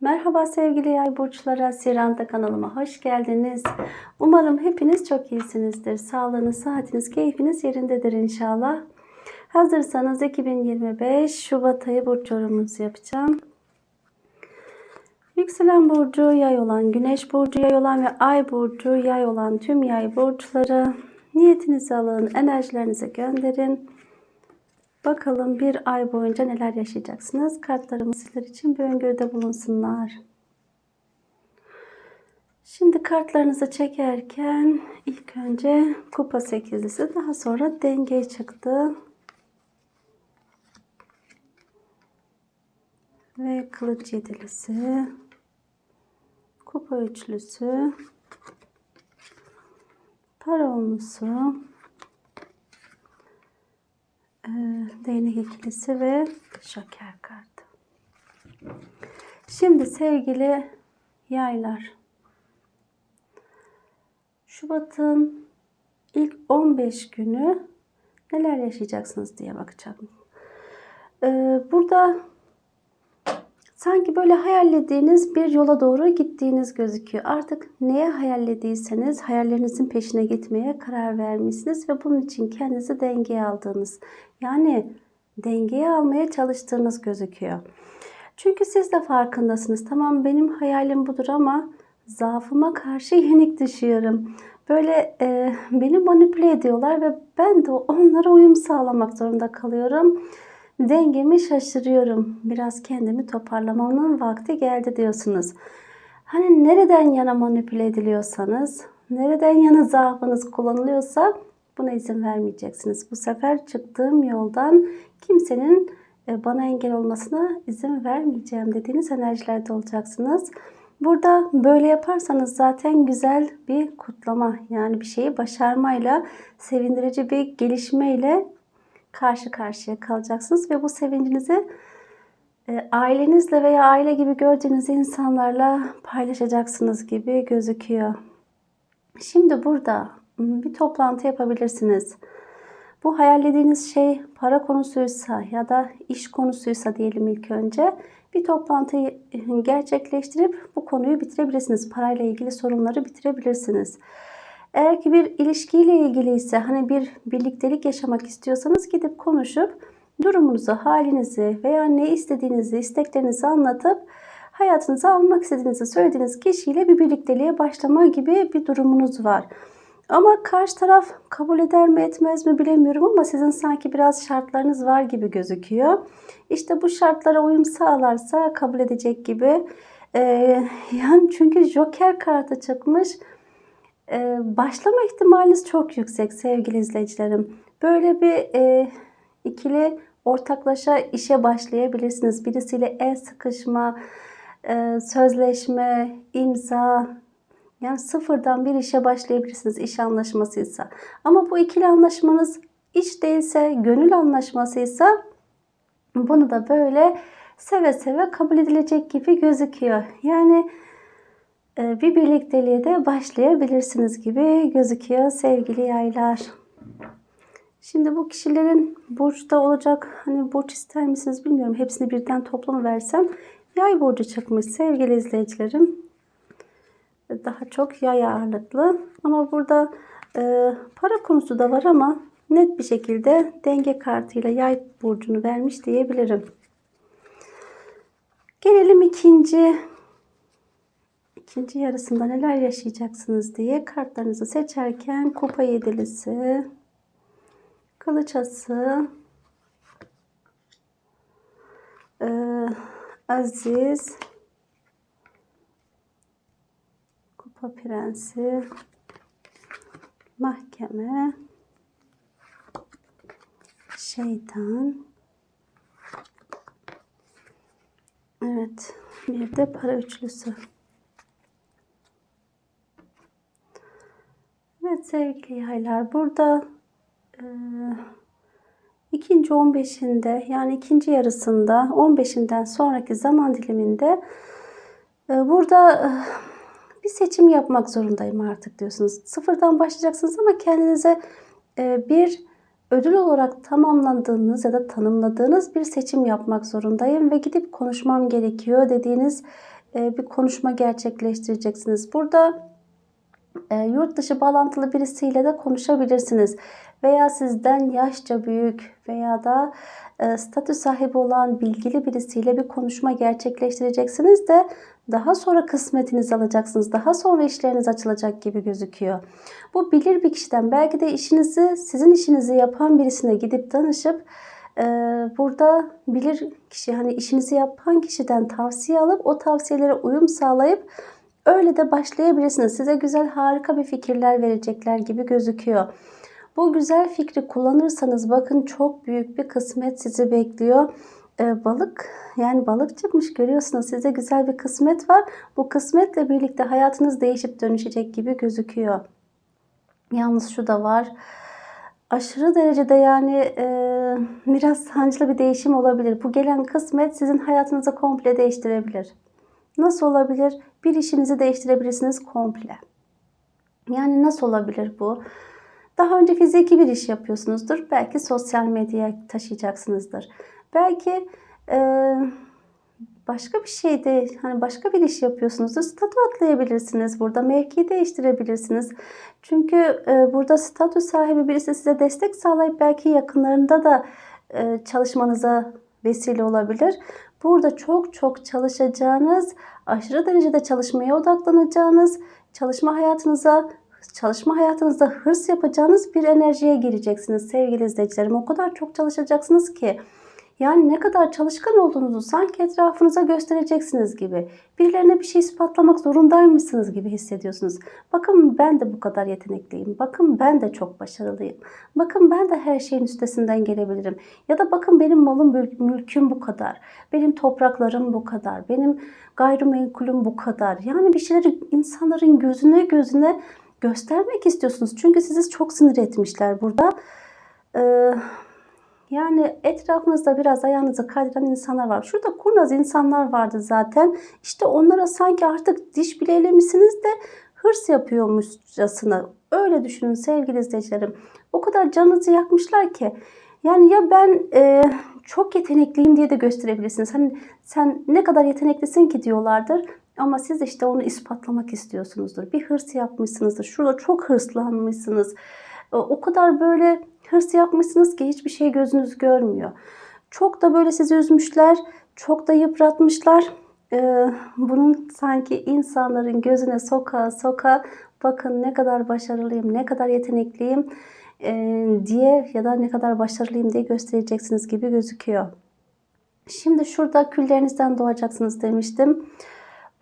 Merhaba sevgili yay burçları, Siranda kanalıma hoş geldiniz. Umarım hepiniz çok iyisinizdir. Sağlığınız, sıhhatiniz, keyfiniz yerindedir inşallah. Hazırsanız 2025 Şubat ayı burç yorumunuzu yapacağım. Yükselen burcu yay olan, güneş burcu yay olan ve ay burcu yay olan tüm yay burçları niyetinizi alın, enerjilerinizi gönderin. Bakalım bir ay boyunca neler yaşayacaksınız. Kartlarımız sizler için bir öngörüde bulunsunlar. Şimdi kartlarınızı çekerken ilk önce kupa sekizlisi daha sonra denge çıktı. Ve kılıç yedilisi. Kupa üçlüsü. Para. Ee, değnek ikilisi ve şoker kartı. Şimdi sevgili yaylar. Şubat'ın ilk 15 günü neler yaşayacaksınız diye bakacağım. Ee, burada sanki böyle hayallediğiniz bir yola doğru gittiğiniz gözüküyor. Artık neye hayallediyseniz hayallerinizin peşine gitmeye karar vermişsiniz ve bunun için kendinizi dengeye aldığınız yani dengeye almaya çalıştığınız gözüküyor. Çünkü siz de farkındasınız. Tamam benim hayalim budur ama zaafıma karşı yenik düşüyorum. Böyle e, beni manipüle ediyorlar ve ben de onlara uyum sağlamak zorunda kalıyorum. Dengemi şaşırıyorum. Biraz kendimi toparlamanın vakti geldi diyorsunuz. Hani nereden yana manipüle ediliyorsanız, nereden yana zaafınız kullanılıyorsa buna izin vermeyeceksiniz. Bu sefer çıktığım yoldan kimsenin e, bana engel olmasına izin vermeyeceğim dediğiniz enerjilerde olacaksınız. Burada böyle yaparsanız zaten güzel bir kutlama yani bir şeyi başarmayla sevindirici bir gelişmeyle karşı karşıya kalacaksınız ve bu sevincinizi e, ailenizle veya aile gibi gördüğünüz insanlarla paylaşacaksınız gibi gözüküyor. Şimdi burada bir toplantı yapabilirsiniz. Bu hayallediğiniz şey para konusuysa ya da iş konusuysa diyelim ilk önce bir toplantıyı gerçekleştirip bu konuyu bitirebilirsiniz. Parayla ilgili sorunları bitirebilirsiniz. Eğer ki bir ilişkiyle ilgili ise hani bir birliktelik yaşamak istiyorsanız gidip konuşup durumunuzu, halinizi veya ne istediğinizi, isteklerinizi anlatıp hayatınıza almak istediğinizi söylediğiniz kişiyle bir birlikteliğe başlama gibi bir durumunuz var. Ama karşı taraf kabul eder mi etmez mi bilemiyorum ama sizin sanki biraz şartlarınız var gibi gözüküyor. İşte bu şartlara uyum sağlarsa kabul edecek gibi. Ee, yani çünkü Joker kartı çıkmış. Başlama ihtimaliniz çok yüksek sevgili izleyicilerim. Böyle bir e, ikili ortaklaşa işe başlayabilirsiniz. Birisiyle el sıkışma, e, sözleşme, imza, yani sıfırdan bir işe başlayabilirsiniz iş anlaşmasıysa. Ama bu ikili anlaşmanız iş değilse, gönül anlaşmasıysa bunu da böyle seve seve kabul edilecek gibi gözüküyor. Yani bir birlikteliğe de başlayabilirsiniz gibi gözüküyor sevgili yaylar. Şimdi bu kişilerin burçta olacak hani burç ister misiniz bilmiyorum. Hepsini birden toplamı versem yay burcu çıkmış sevgili izleyicilerim daha çok yay ağırlıklı. Ama burada e, para konusu da var ama net bir şekilde denge kartıyla yay burcunu vermiş diyebilirim. Gelelim ikinci ikinci yarısında neler yaşayacaksınız diye kartlarınızı seçerken kupa yedilisi, kılıç ası, e, aziz, Kupa Prensi, Mahkeme, Şeytan, Evet, bir de para üçlüsü. Evet sevgili yaylar burada e, ikinci 15'inde yani ikinci yarısında 15'inden sonraki zaman diliminde e, burada e, bir seçim yapmak zorundayım artık diyorsunuz. Sıfırdan başlayacaksınız ama kendinize e, bir ödül olarak tamamlandığınız ya da tanımladığınız bir seçim yapmak zorundayım ve gidip konuşmam gerekiyor dediğiniz e, bir konuşma gerçekleştireceksiniz. Burada e, yurt dışı bağlantılı birisiyle de konuşabilirsiniz. Veya sizden yaşça büyük veya da e, statü sahibi olan bilgili birisiyle bir konuşma gerçekleştireceksiniz de daha sonra kısmetinizi alacaksınız. Daha sonra işleriniz açılacak gibi gözüküyor. Bu bilir bir kişiden belki de işinizi sizin işinizi yapan birisine gidip danışıp e, burada bilir kişi hani işinizi yapan kişiden tavsiye alıp o tavsiyelere uyum sağlayıp öyle de başlayabilirsiniz. Size güzel harika bir fikirler verecekler gibi gözüküyor. Bu güzel fikri kullanırsanız bakın çok büyük bir kısmet sizi bekliyor. Ee, balık yani balık çıkmış görüyorsunuz size güzel bir kısmet var. Bu kısmetle birlikte hayatınız değişip dönüşecek gibi gözüküyor. Yalnız şu da var. Aşırı derecede yani e, biraz sancılı bir değişim olabilir. Bu gelen kısmet sizin hayatınızı komple değiştirebilir. Nasıl olabilir? Bir işinizi değiştirebilirsiniz komple. Yani nasıl olabilir bu? Daha önce fiziki bir iş yapıyorsunuzdur. Belki sosyal medyaya taşıyacaksınızdır. Belki e, başka bir şeyde hani başka bir iş yapıyorsunuzdur. Statü atlayabilirsiniz burada. Mevki değiştirebilirsiniz. Çünkü e, burada statü sahibi birisi size destek sağlayıp belki yakınlarında da e, çalışmanıza vesile olabilir. Burada çok çok çalışacağınız, aşırı derecede çalışmaya odaklanacağınız, çalışma hayatınıza çalışma hayatınızda hırs yapacağınız bir enerjiye gireceksiniz sevgili izleyicilerim. O kadar çok çalışacaksınız ki yani ne kadar çalışkan olduğunuzu sanki etrafınıza göstereceksiniz gibi. Birilerine bir şey ispatlamak zorundaymışsınız gibi hissediyorsunuz. Bakın ben de bu kadar yetenekliyim. Bakın ben de çok başarılıyım. Bakın ben de her şeyin üstesinden gelebilirim. Ya da bakın benim malım mülküm bu kadar. Benim topraklarım bu kadar. Benim gayrimenkulüm bu kadar. Yani bir şeyleri insanların gözüne gözüne göstermek istiyorsunuz. Çünkü sizi çok sinir etmişler burada. Ee, yani etrafınızda biraz ayağınızı kaydıran insanlar var. Şurada kurnaz insanlar vardı zaten. İşte onlara sanki artık diş bile elemişsiniz de hırs yapıyormuşçasına. Öyle düşünün sevgili izleyicilerim. O kadar canınızı yakmışlar ki. Yani ya ben e, çok yetenekliyim diye de gösterebilirsiniz. Hani sen ne kadar yeteneklisin ki diyorlardır. Ama siz işte onu ispatlamak istiyorsunuzdur. Bir hırs yapmışsınızdır. Şurada çok hırslanmışsınız. O kadar böyle hırs yapmışsınız ki hiçbir şey gözünüz görmüyor. Çok da böyle sizi üzmüşler. Çok da yıpratmışlar. Ee, bunun sanki insanların gözüne soka soka bakın ne kadar başarılıyım, ne kadar yetenekliyim e, diye ya da ne kadar başarılıyım diye göstereceksiniz gibi gözüküyor. Şimdi şurada küllerinizden doğacaksınız demiştim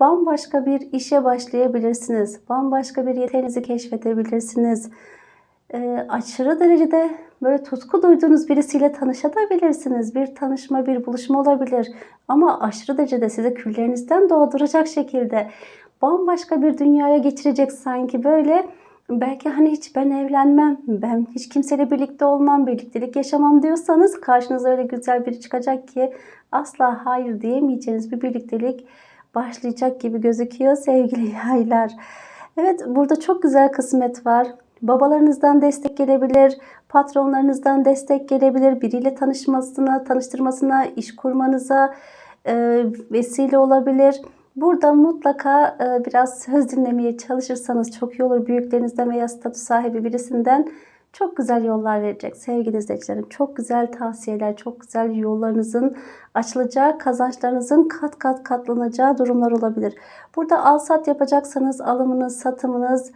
bambaşka bir işe başlayabilirsiniz. Bambaşka bir yeteneğinizi keşfedebilirsiniz. E, aşırı derecede böyle tutku duyduğunuz birisiyle tanışabilirsiniz. Bir tanışma, bir buluşma olabilir. Ama aşırı derecede size küllerinizden doğduracak şekilde bambaşka bir dünyaya geçirecek sanki böyle belki hani hiç ben evlenmem, ben hiç kimseyle birlikte olmam, birliktelik yaşamam diyorsanız karşınıza öyle güzel biri çıkacak ki asla hayır diyemeyeceğiniz bir birliktelik başlayacak gibi gözüküyor sevgili yaylar. Evet burada çok güzel kısmet var. Babalarınızdan destek gelebilir, patronlarınızdan destek gelebilir, biriyle tanışmasına, tanıştırmasına, iş kurmanıza e, vesile olabilir. Burada mutlaka e, biraz söz dinlemeye çalışırsanız çok iyi olur. Büyüklerinizden veya statü sahibi birisinden çok güzel yollar verecek sevgili izleyicilerim. Çok güzel tavsiyeler, çok güzel yollarınızın açılacağı, kazançlarınızın kat kat katlanacağı durumlar olabilir. Burada al sat yapacaksanız alımınız, satımınız,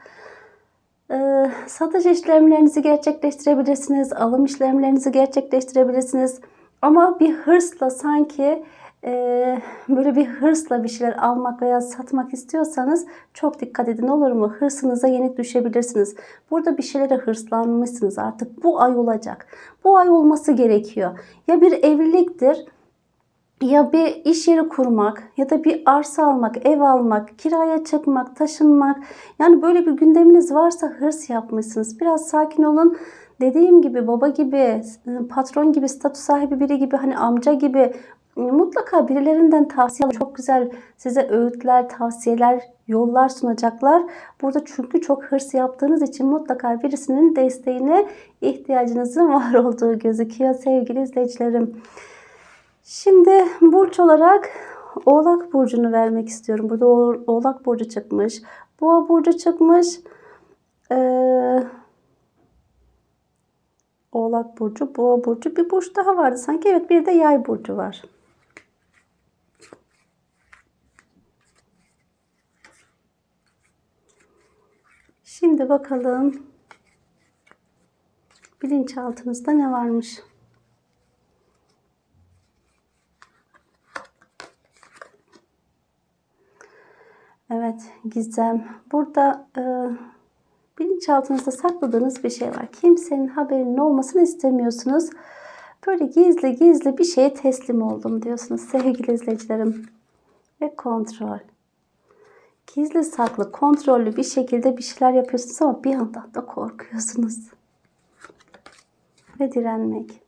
satış işlemlerinizi gerçekleştirebilirsiniz, alım işlemlerinizi gerçekleştirebilirsiniz. Ama bir hırsla sanki e, böyle bir hırsla bir şeyler almak veya satmak istiyorsanız çok dikkat edin olur mu? Hırsınıza yenik düşebilirsiniz. Burada bir şeylere hırslanmışsınız artık bu ay olacak. Bu ay olması gerekiyor. Ya bir evliliktir ya bir iş yeri kurmak ya da bir arsa almak, ev almak, kiraya çıkmak, taşınmak. Yani böyle bir gündeminiz varsa hırs yapmışsınız. Biraz sakin olun. Dediğim gibi baba gibi, patron gibi, statü sahibi biri gibi, hani amca gibi mutlaka birilerinden tavsiye alın. Çok güzel size öğütler, tavsiyeler, yollar sunacaklar. Burada çünkü çok hırs yaptığınız için mutlaka birisinin desteğine ihtiyacınızın var olduğu gözüküyor sevgili izleyicilerim. Şimdi burç olarak Oğlak burcunu vermek istiyorum. Burada oğ- Oğlak burcu çıkmış. Boğa burcu çıkmış. Ee, Oğlak burcu, Boğa burcu. Bir burç daha vardı sanki. Evet, bir de Yay burcu var. Şimdi bakalım bilinçaltınızda ne varmış? Evet, gizem. Burada e, bilinçaltınızda sakladığınız bir şey var. Kimsenin haberinin olmasını istemiyorsunuz. Böyle gizli gizli bir şeye teslim oldum diyorsunuz sevgili izleyicilerim. Ve kontrol. Gizli saklı, kontrollü bir şekilde bir şeyler yapıyorsunuz ama bir yandan da korkuyorsunuz. Ve direnmek.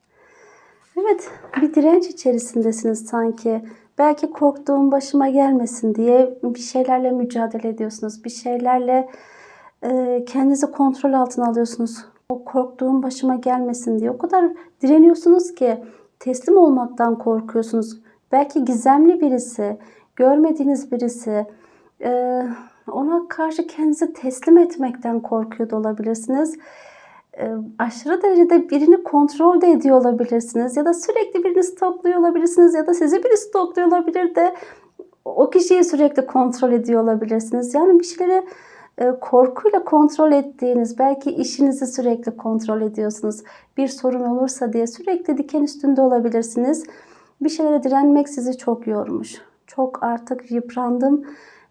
Evet, bir direnç içerisindesiniz sanki. Belki korktuğum başıma gelmesin diye bir şeylerle mücadele ediyorsunuz. Bir şeylerle e, kendinizi kontrol altına alıyorsunuz. O korktuğum başıma gelmesin diye. O kadar direniyorsunuz ki teslim olmaktan korkuyorsunuz. Belki gizemli birisi, görmediğiniz birisi, e, ona karşı kendinizi teslim etmekten korkuyor da olabilirsiniz aşırı derecede birini kontrol de ediyor olabilirsiniz ya da sürekli birini stokluyor olabilirsiniz ya da sizi biri stokluyor olabilir de o kişiyi sürekli kontrol ediyor olabilirsiniz. Yani bir şeyleri e, korkuyla kontrol ettiğiniz, belki işinizi sürekli kontrol ediyorsunuz. Bir sorun olursa diye sürekli diken üstünde olabilirsiniz. Bir şeylere direnmek sizi çok yormuş. Çok artık yıprandım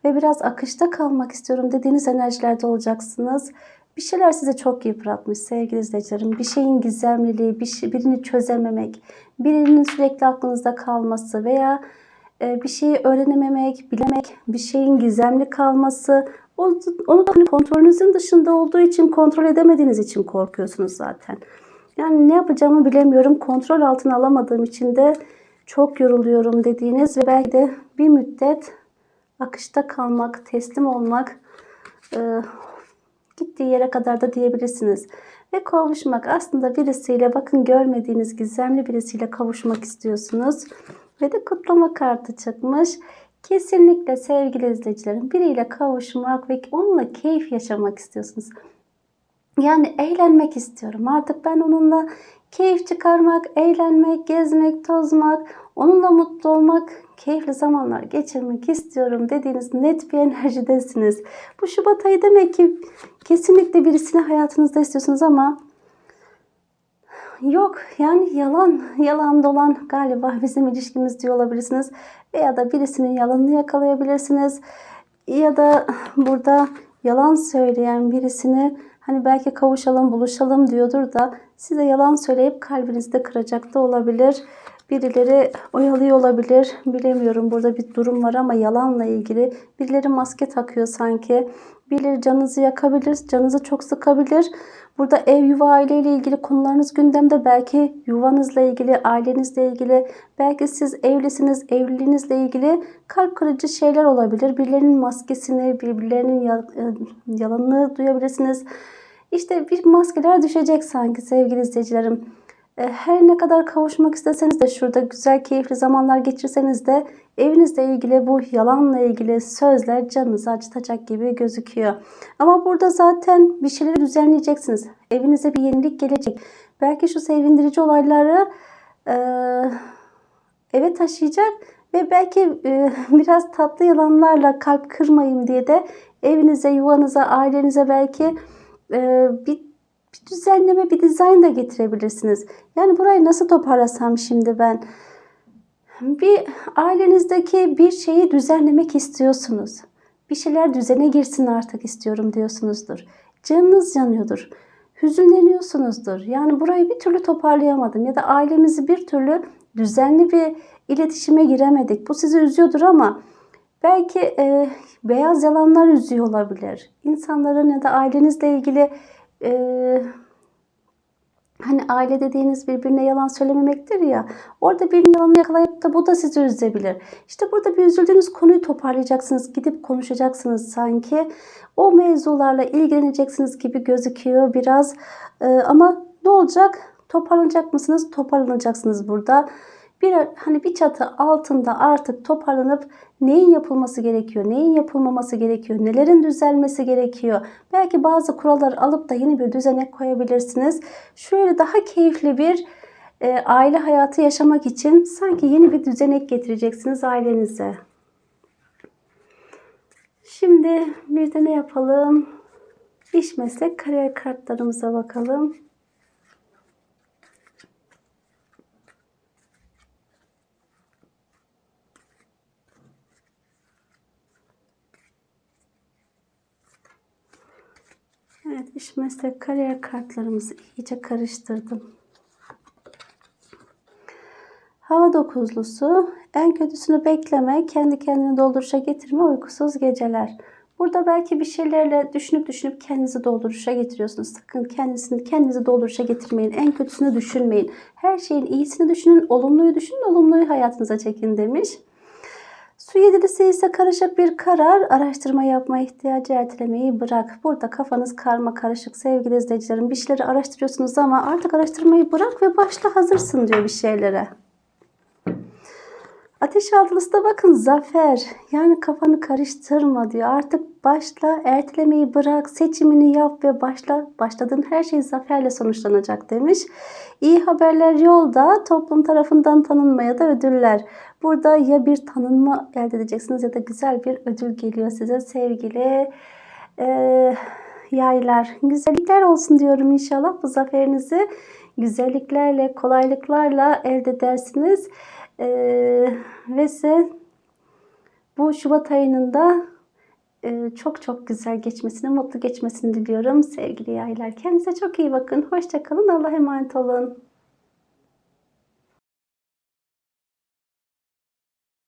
ve biraz akışta kalmak istiyorum dediğiniz enerjilerde olacaksınız. Bir şeyler sizi çok yıpratmış sevgili izleyicilerim. Bir şeyin gizemliliği, bir şey, birini çözememek, birinin sürekli aklınızda kalması veya e, bir şeyi öğrenememek, bilemek, bir şeyin gizemli kalması, onu da kontrolünüzün dışında olduğu için, kontrol edemediğiniz için korkuyorsunuz zaten. Yani ne yapacağımı bilemiyorum, kontrol altına alamadığım için de çok yoruluyorum dediğiniz ve belki de bir müddet akışta kalmak, teslim olmak, e, gittiği yere kadar da diyebilirsiniz. Ve kavuşmak aslında birisiyle bakın görmediğiniz gizemli birisiyle kavuşmak istiyorsunuz. Ve de kutlama kartı çıkmış. Kesinlikle sevgili izleyicilerim biriyle kavuşmak ve onunla keyif yaşamak istiyorsunuz. Yani eğlenmek istiyorum. Artık ben onunla keyif çıkarmak, eğlenmek, gezmek, tozmak, onunla mutlu olmak, keyifli zamanlar geçirmek istiyorum dediğiniz net bir enerjidesiniz. Bu Şubat ayı demek ki kesinlikle birisini hayatınızda istiyorsunuz ama Yok yani yalan, yalan dolan galiba bizim ilişkimiz diyor olabilirsiniz. Veya da birisinin yalanını yakalayabilirsiniz. Ya da burada yalan söyleyen birisini hani belki kavuşalım, buluşalım diyordur da size yalan söyleyip kalbinizde kıracak da olabilir. Birileri oyalıyor olabilir. Bilemiyorum burada bir durum var ama yalanla ilgili. Birileri maske takıyor sanki. Birileri canınızı yakabilir, canınızı çok sıkabilir. Burada ev, yuva, aile ile ilgili konularınız gündemde. Belki yuvanızla ilgili, ailenizle ilgili, belki siz evlisiniz, evliliğinizle ilgili kalp kırıcı şeyler olabilir. Birilerinin maskesini, birbirlerinin e, yalanını duyabilirsiniz. İşte bir maskeler düşecek sanki sevgili izleyicilerim. E, Her ne kadar kavuşmak isteseniz de şurada güzel keyifli zamanlar geçirseniz de evinizle ilgili bu yalanla ilgili sözler canınızı acıtacak gibi gözüküyor. Ama burada zaten bir şeyleri düzenleyeceksiniz. Evinize bir yenilik gelecek. Belki şu sevindirici olayları e, eve taşıyacak ve belki e, biraz tatlı yalanlarla kalp kırmayayım diye de evinize, yuvanıza, ailenize belki bir bir düzenleme, bir dizayn da getirebilirsiniz. Yani burayı nasıl toparlasam şimdi ben? Bir ailenizdeki bir şeyi düzenlemek istiyorsunuz. Bir şeyler düzene girsin artık istiyorum diyorsunuzdur. Canınız yanıyordur. Hüzünleniyorsunuzdur. Yani burayı bir türlü toparlayamadım ya da ailemizi bir türlü düzenli bir iletişime giremedik. Bu sizi üzüyordur ama belki e, beyaz yalanlar üzüyor olabilir. İnsanların ya da ailenizle ilgili e, hani aile dediğiniz birbirine yalan söylememektir ya. Orada birinin yalanını yakalayıp da bu da sizi üzebilir. İşte burada bir üzüldüğünüz konuyu toparlayacaksınız. Gidip konuşacaksınız sanki. O mevzularla ilgileneceksiniz gibi gözüküyor biraz. E, ama ne olacak? Toparlanacak mısınız? Toparlanacaksınız burada. Bir hani bir çatı altında artık toparlanıp neyin yapılması gerekiyor, neyin yapılmaması gerekiyor, nelerin düzelmesi gerekiyor. Belki bazı kuralları alıp da yeni bir düzenek koyabilirsiniz. Şöyle daha keyifli bir e, aile hayatı yaşamak için sanki yeni bir düzenek getireceksiniz ailenize. Şimdi bir de ne yapalım? İş meslek kariyer kartlarımıza bakalım. İş meslek kariyer kartlarımızı iyice karıştırdım. Hava dokuzlusu, en kötüsünü bekleme, kendi kendini dolduruşa getirme, uykusuz geceler. Burada belki bir şeylerle düşünüp düşünüp kendinizi dolduruşa getiriyorsunuz. Sakın kendisini kendinizi dolduruşa getirmeyin. En kötüsünü düşünmeyin. Her şeyin iyisini düşünün, olumluyu düşünün, olumluyu hayatınıza çekin demiş. Su yedilisi ise karışık bir karar, araştırma yapma ihtiyacı ertelemeyi bırak. Burada kafanız karma karışık sevgili izleyicilerim. Bir şeyleri araştırıyorsunuz ama artık araştırmayı bırak ve başla hazırsın diyor bir şeylere. Ateş altılısı da bakın zafer. Yani kafanı karıştırma diyor. Artık başla, ertelemeyi bırak, seçimini yap ve başla. Başladığın her şey zaferle sonuçlanacak demiş. İyi haberler yolda, toplum tarafından tanınmaya da ödüller. Burada ya bir tanınma elde edeceksiniz ya da güzel bir ödül geliyor size sevgili e, yaylar. Güzellikler olsun diyorum inşallah bu zaferinizi güzelliklerle, kolaylıklarla elde edersiniz. Ee, ve size bu Şubat ayının da e, çok çok güzel geçmesini, mutlu geçmesini diliyorum sevgili yaylar. Kendinize çok iyi bakın. Hoşçakalın. Allah'a emanet olun.